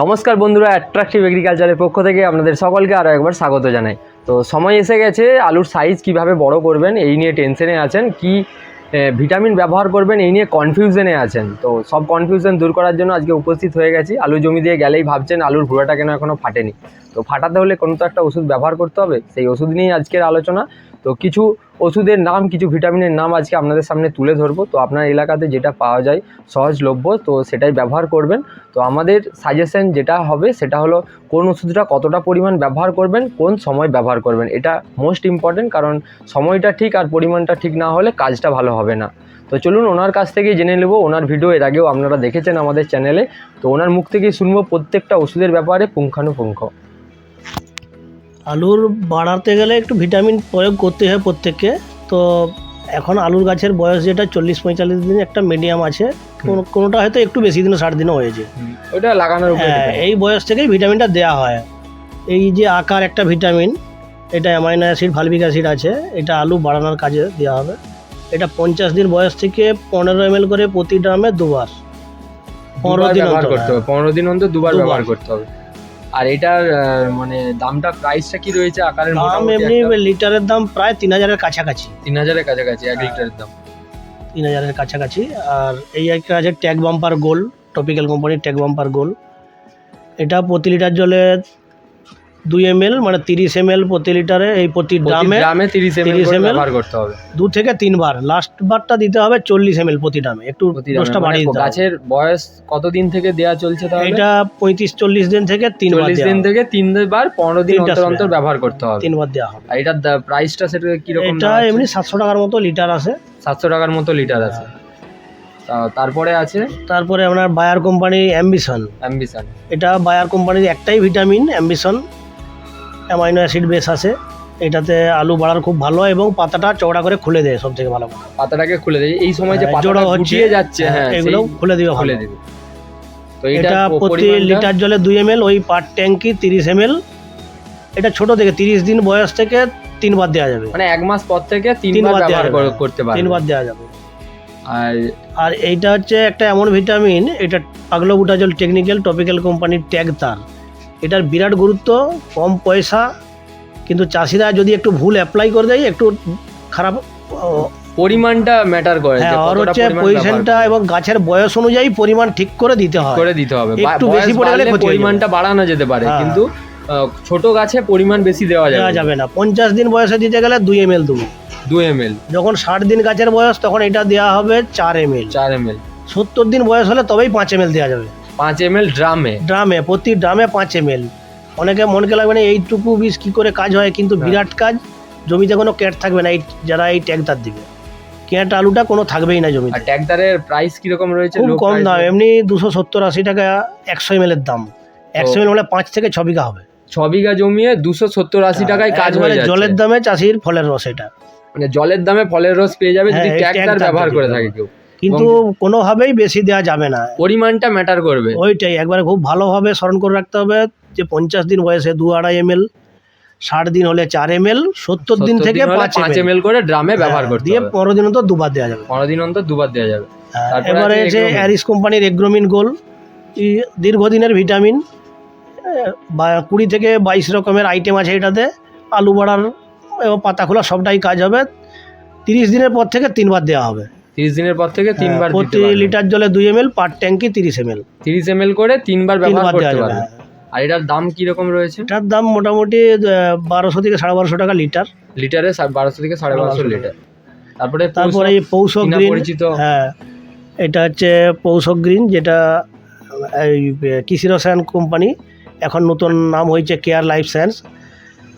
নমস্কার বন্ধুরা অ্যাট্রাকটিভ এগ্রিকালচারের পক্ষ থেকে আপনাদের সকলকে আরও একবার স্বাগত জানাই। তো সময় এসে গেছে, আলুর সাইজ কীভাবে বড় করবেন, এই নিয়ে টেনশনে আছেন, কি ভিটামিন ব্যবহার করবেন, এই নিয়ে কনফিউশনে আছেন। তো সব কনফিউশন দূর করার জন্য আজকে উপস্থিত হয়ে গেছি। আলু জমি দিয়ে গেলেই ভাবছেন আলুর ভুড়াটা কেন এখনও ফাটেনি। তো ফাটাতে হলে কোনো তো একটা ওষুধ ব্যবহার করতে হবে, সেই ওষুধ নিয়েই আজকের আলোচনা। তো কিছু ওষুধের নাম, কিছু ভিটামিনের নাম আজকে আপনাদের সামনে তুলে ধরবো। তো আপনার এলাকাতে যেটা পাওয়া যায় সহজলভ্য, তো সেটাই ব্যবহার করবেন। তো আমাদের সাজেশন যেটা হবে, সেটা হলো কোন ওষুধটা কতটা পরিমাণ ব্যবহার করবেন, কোন সময় ব্যবহার করবেন। এটা মোস্ট ইম্পর্টেন্ট কারণ সময়টা ঠিক আর পরিমাণটা ঠিক না হলে কাজটা ভালো হবে না। তো চলুন ওনার কাছ থেকেই জেনে নেব। ওনার ভিডিও এর আগেও আপনারা দেখেছেন আমাদের চ্যানেলে তো ওনার মুখ থেকেই শুনব প্রত্যেকটা ওষুধের ব্যাপারে পুঙ্খানুপুঙ্খ। আলুর বাড়াতে গেলে একটু ভিটামিন প্রয়োগ করতে হয় প্রত্যেককে। তো এখন আলুর গাছের বয়স যেটা চল্লিশ পঁয়তাল্লিশ দিন একটা মিডিয়াম আছে। কোনো কোনোটা হয়তো একটু বেশি দিনও ষাট দিনও হয়েছে। ওটা লাগানোর হ্যাঁ এই বয়স থেকেই ভিটামিনটা দেওয়া হয়। এই যে আকার একটা ভিটামিন এটা অ্যামাইনো অ্যাসিড ভালভিক অ্যাসিড আছে এটা আলু বাড়ানোর কাজে দেওয়া হবে। এটা পঞ্চাশ দিন বয়স থেকে পনেরো এম করে প্রতি ড্রামে দুবার। পনেরো দিন অন্তর, করতে হবে। পনেরো দিন অন্তর দুবার। ব্যবহার করতে হবে। আর এটার মানে দামটা প্রাইসটা কি রয়েছে আকারের দাম এমনি লিটারের দাম প্রায় তিন হাজারের কাছাকাছি। তিন হাজারের কাছাকাছি এক হ্যাঁ। লিটারের দাম। তিন হাজারের কাছাকাছি। আর এই একটা আছে ট্যাগ বাম্পার গোল টপিক্যাল কোম্পানির ট্যাগ বাম্পার গোল। এটা প্রতি লিটার জলে দুই এম মানে তিরিশ এম প্রতি লিটারে এই প্রতি প্রতি ড্রামে গ্রামে তিরিশ এম 30 ml ব্যবহার করতে হবে। দু থেকে তিনবার। লাস্ট বারটা দিতে হবে চল্লিশ এম প্রতি ড্রামে। একটু প্রতি ডোজটা বাড়িয়ে মানে দিতে গাছের বয়স কতদিন থেকে দেয়া চলছে তাহলে? এটা পঁয়ত্রিশ চল্লিশ দিন থেকে তিন চল্লিশ দিন থেকে তিনবার পনেরো দিন অন্তর অন্তর ব্যবহার করতে হবে। তিনবার দেওয়া হবে। আর এটার প্রাইসটা সেটা কীরকম এটা এমনি সাতশো টাকার মতো লিটার আছে। সাতশো টাকার মতো লিটার আছে। তারপরে আছে? তারপরে আপনার বায়ার কোম্পানি অ্যাম্বিশন অ্যাম্বিশন এটা বায়ার কোম্পানির একটাই vitamin ambition amino acid base আছে। এটাতে আলু বাড়ার খুব ভালো এবং পাতাটা চওড়া করে খুলে দেয় সব থেকে ভালো পাতাটাকে খুলে দেয়। এই সময় যে হ্যাঁ, পাতাটা গুটিয়ে যাচ্ছে হ্যাঁ এগুলো খুলে দিবে খুলে দিবে। তো এটা প্রতি লিটার জলে দুই এম ওই পার ট্যাঙ্কি তিরিশ এম এটা ছোট থেকে তিরিশ দিন বয়স থেকে তিনবার দেওয়া যাবে। মানে এক মাস পর থেকে তিনবার তিনবার ব্যবহার করতে পারবে। তিনবার দেওয়া যাবে। আর আর এইটা হচ্ছে একটা এমন ভিটামিন এটা পাগলো বুটাজল টেকনিক্যাল টপিক্যাল কোম্পানির ট্যাগ তার। এটার বিরাট গুরুত্ব কম পয়সা কিন্তু চাষিরা যদি একটু ভুল অ্যাপ্লাই করে দেয় একটু খারাপ পরিমাণটা ম্যাটার করে হ্যাঁ আর হচ্ছে পজিশনটা এবং গাছের বয়স অনুযায়ী পরিমাণ ঠিক করে দিতে হয়। করে দিতে হবে। একটু বেশি পড়ে গেলে। পরিমাণটা বাড়ানো যেতে পারে হ্যাঁ। কিন্তু ছোট গাছে পরিমাণ বেশি দেওয়া যাবে যাবে না। পঞ্চাশ দিন বয়সে দিতে গেলে দুই এম এল দেবো দু এম এল। যখন ষাট দিন গাছের বয়স তখন এটা দেওয়া হবে চার এম এল। চার এম এল। সত্তর দিন বয়স হলে তবেই পাঁচ এম এল দেওয়া যাবে। পাঁচ এম এল ড্রামে ড্রামে প্রতি ড্রামে পাঁচ এম এল অনেকে মনকে লাগবে না এইটুকু বিষ কী করে কাজ হয়? কিন্তু হ্যাঁ। বিরাট কাজ জমিতে কোনো ক্যাট থাকবে না এই যারা এই ট্যাংটার দিবে। ক্যাট আলুটা কোনো থাকবেই না জমিতে। ট্যাগদারের প্রাইস কীরকম রয়েছে? খুব কম দাম এমনি দুশো সত্তর আশি টাকা একশো এম এর দাম। একশো এম হলে পাঁচ থেকে ছ বিঘা হবে। ছ বিঘা জমিয়ে দুশো সত্তর আশি টাকায় কাজ হয়ে জলের দামে চাষির ফলের রস এটা। মানে জলের দামে ফলের রস পেয়ে যাবে যদি হ্যাঁ, ট্যাগদার ব্যবহার করে থাকে কেউ। কিন্তু কোনোভাবেই বেশি দেওয়া যাবে না। পরিমাণটা ম্যাটার করবে। ওইটাই একবারে খুব ভালোভাবে স্মরণ করে রাখতে হবে যে পঞ্চাশ দিন বয়সে দু আড়াই এম এল ষাট দিন হলে চার এম এল সত্তর দিন থেকে পাঁচ এম এল করে ড্রামে ব্যবহার করতে দিয়ে পনেরো দিন তো দুবার দেওয়া যাবে। পনেরো দিন অন্তর দুবার দেওয়া যাবে। হ্যাঁ, এবারে আছে অ্যারিস কোম্পানির এগ্রোমিন গোল দীর্ঘদিনের ভিটামিন বা কুড়ি থেকে বাইশ রকমের আইটেম আছে এটাতে আলু বাড়ার এবং পাতা খোলা সবটাই কাজ হবে। তিরিশ দিনের পর থেকে তিনবার দেওয়া হবে। তিরিশ দিনের পর থেকে তিনবার হ্যাঁ, প্রতি লিটার জলে দুই এম এল পার ট্যাঙ্কি তিরিশ এম এল তিরিশ এম এল করে তিনবার ব্যবহার করতে পারবে। হ্যাঁ। আর এটার দাম কীরকম রয়েছে? এটার দাম মোটামুটি বারোশো থেকে সাড়ে বারোশো টাকা লিটার। লিটারে বারোশো থেকে সাড়ে বারোশো লিটার। তারপরে তারপরে এই পৌষ গ্রিন হ্যাঁ এটা হচ্ছে পৌষ গ্রিন যেটা এই কৃষি রসায়ন কোম্পানি এখন নতুন নাম হয়েছে কেয়ার লাইফ সায়েন্স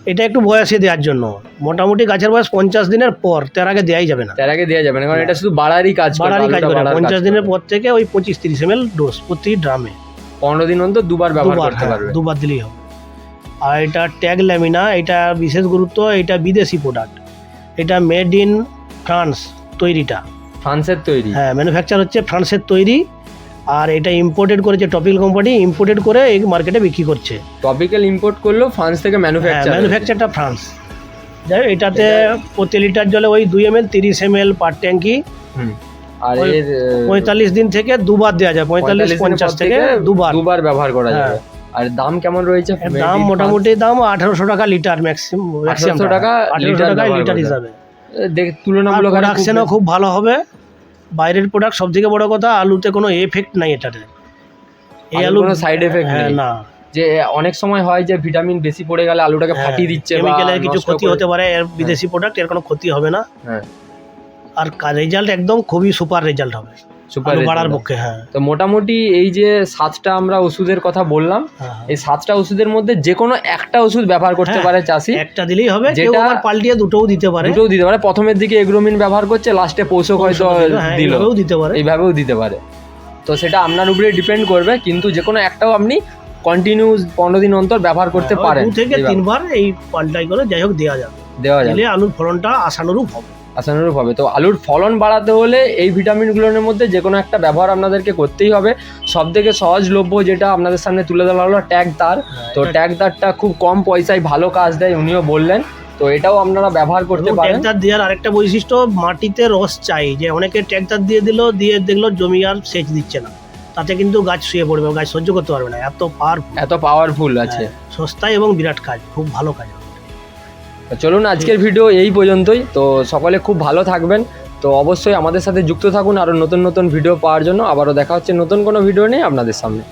এটা একটু বয়সে দেওয়ার জন্য। মোটামুটি গাছের বয়স পঞ্চাশ দিনের পর তার আগে দেওয়াই যাবে না। তার আগে দেওয়া যাবে না কারণ এটা শুধু বাড়ারই কাজ বাড়ারই কাজ করে। পঞ্চাশ দিনের পর থেকে ওই পঁচিশ তিরিশ এম এল ডোজ প্রতি ড্রামে। পনেরো দিন অন্তর দুবার ব্যবহার করতে হ্যাঁ, পারবে। দুবার দিলেই হবে। আর এটা ট্যাগ ল্যামিনা এটা বিশেষ গুরুত্ব এটা বিদেশি প্রোডাক্ট এটা মেড ইন ফ্রান্স তৈরিটা। ফ্রান্সের তৈরি। হ্যাঁ ম্যানুফ্যাকচার হচ্ছে ফ্রান্সের তৈরি। আর এটা ইম্পোর্টেড করেছে টপিল কোম্পানি ইম্পোর্টেড করে এই মার্কেটে বিক্রি করছে। টপিক্যাল ইম্পোর্ট করলেও ফ্রান্স থেকে হ্যাঁ ম্যানুফ্যাকচার ম্যানুফ্যাকচারটা ফ্রান্স যাই এটাতে প্রতি লিটার জলে ওই দুই এম এল তিরিশ এম এল পার ট্যাঙ্কি হুম। আর এর পঁয়তাল্লিশ দিন থেকে দুবার দেওয়া যায় পঁয়তাল্লিশ পঞ্চাশ থেকে দুবার। দুবার ব্যবহার করা যায় আর দাম কেমন রয়েছে? দাম মোটামুটি দাম আঠারোশো টাকা লিটার ম্যাক্সিমাম 1800 টাকা। আঠারোশো লিটার টাকা লিটার হিসাবে। দেখ তুলনামূলক প্রোডাকশনও খুব ভালো হবে। বাইরের প্রোডাক্ট সব থেকে বড় কথা আলুতে কোনো এফেক্ট নাই এটাতে। এই আলু কোনো সাইড এফেক্ট হ্যাঁ, নেই। না। যে অনেক সময় হয় যে ভিটামিন বেশি পড়ে গেলে আলুটাকে ফাটিয়ে দিচ্ছে কেমিক্যালের হ্যাঁ, কিছু ক্ষতি হতে পারে এর বিদেশি প্রোডাক্টের কোনো ক্ষতি হবে না। হ্যাঁ। আর রেজাল্ট একদম খুবই সুপার রেজাল্ট হবে। সুপার বাড়ার পক্ষে হ্যাঁ। তো মোটামুটি এই যে সাতটা আমরা ওষুধের কথা বললাম হ্যাঁ। এই সাতটা ওষুধের মধ্যে যে কোনো একটা ওষুধ ব্যবহার করতে হ্যাঁ, পারে চাষি। একটা দিলেই হবে যেটা- পাল্টিয়ে দুটোও দিতে পারে। দুটোও দিতে পারে। প্রথমের দিকে এগ্রোমিন ব্যবহার করছে লাস্টে পোষক হয়তো হ্যাঁ, দিল। দিতে পারে। এইভাবেও দিতে পারে। তো সেটা আপনার উপরে ডিপেন্ড করবে কিন্তু যে কোনো একটাও আপনি কন্টিনিউ পনেরো দিন অন্তর ব্যবহার করতে হ্যাঁ, পারেন দু থেকে তিনবার এই পাল্টাই করে যাই হোক দেওয়া যাবে। দেওয়া যাবে। আলুর ফলনটা আশানুরূপ হবে। আশানুরূপ হবে। তো আলুর ফলন বাড়াতে হলে এই ভিটামিনগুলোর মধ্যে যে কোনো একটা ব্যবহার আপনাদেরকে করতেই হবে। সব থেকে সহজলভ্য যেটা আপনাদের সামনে তুলে ধরা হলো ট্যাগ তার। তো ট্যাগ তারটা খুব কম পয়সায় ভালো কাজ দেয় উনিও বললেন। তো এটাও আপনারা ব্যবহার করতে পারেন। ট্যাক্টার দেওয়ার আরেকটা বৈশিষ্ট্য মাটিতে রস চাই। যে অনেকে ট্যাক্টার দিয়ে দিল দিয়ে দেখল জমি আর সেচ দিচ্ছে না। তাতে কিন্তু গাছ শুয়ে পড়বে গাছ সহ্য করতে পারবে না। এত পার এত পাওয়ারফুল আছে। সস্তায় এবং বিরাট কাজ খুব ভালো কাজ। চলুন, আজকের ভিডিও এই পর্যন্তই। তো সকলে খুব ভালো থাকবেন। তো অবশ্যই আমাদের সাথে যুক্ত থাকুন আরও নতুন নতুন ভিডিও পাওয়ার জন্য। আবারও দেখা হচ্ছে নতুন কোনো ভিডিও নেই আপনাদের সামনে।